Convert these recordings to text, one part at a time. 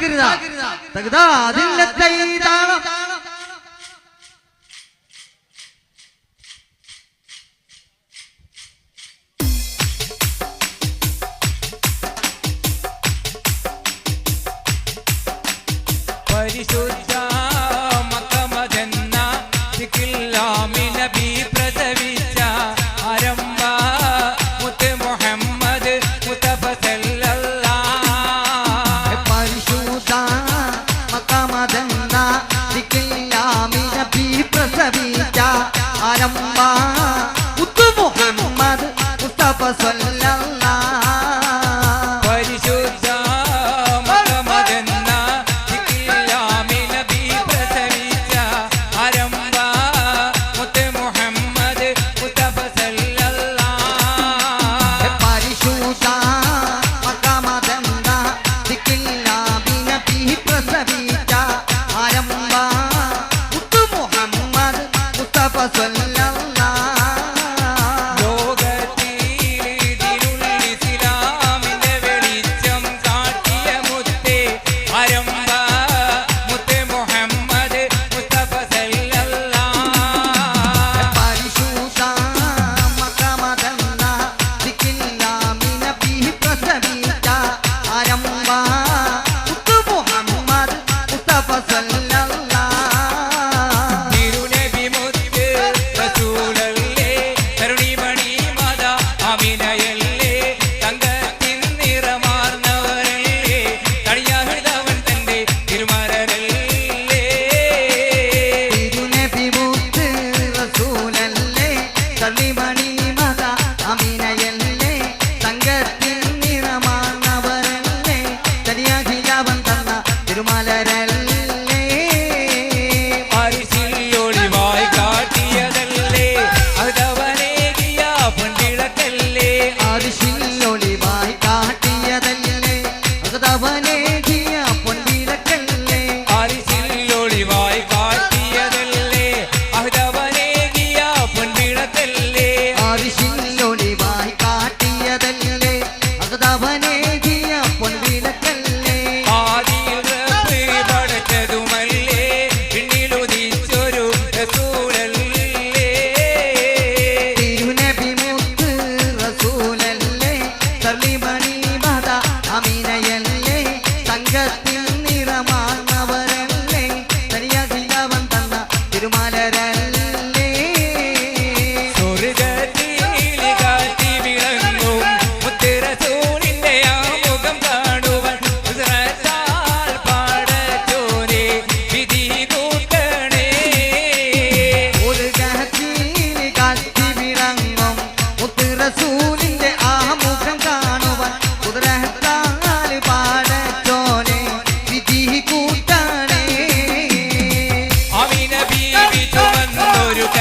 തകരുന്ന. തകതാ അതില്ല തൈതാളം പരിശോധിച്ച് paso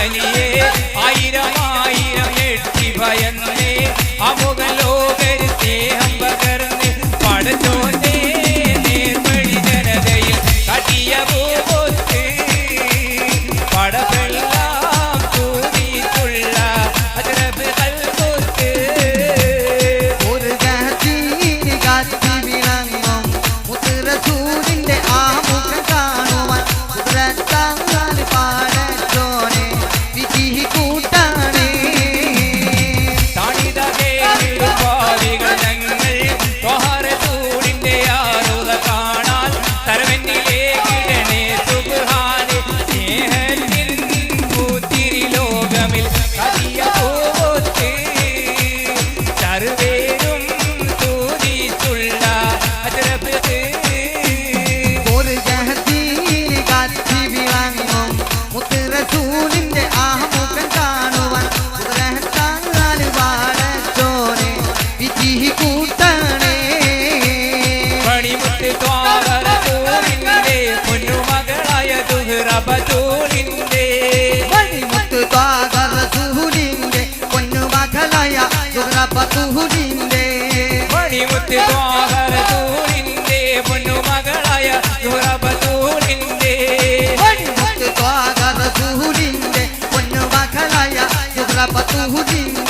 അലിയെ ആയിരം ആയിരം എട്ടി ഭയന്നേ. അമുതൽ ಪತುಹುರಿಂದೆ ಮಣಿಮುತ್ತು ದ್ವಾರ ತೂರಿಂದೆ ಬಣ್ಣು ಮಗಳಾಯ ನೂರ ಬತೂರಿಂದೆ ಮಣಿಮುತ್ತು ದ್ವಾರ ತೂರಿಂದೆ ಬಣ್ಣು ಮಗಳಾಯ ನೂರ ಬತೂರಿಂದೆ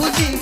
হুজিন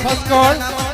ખસકોળ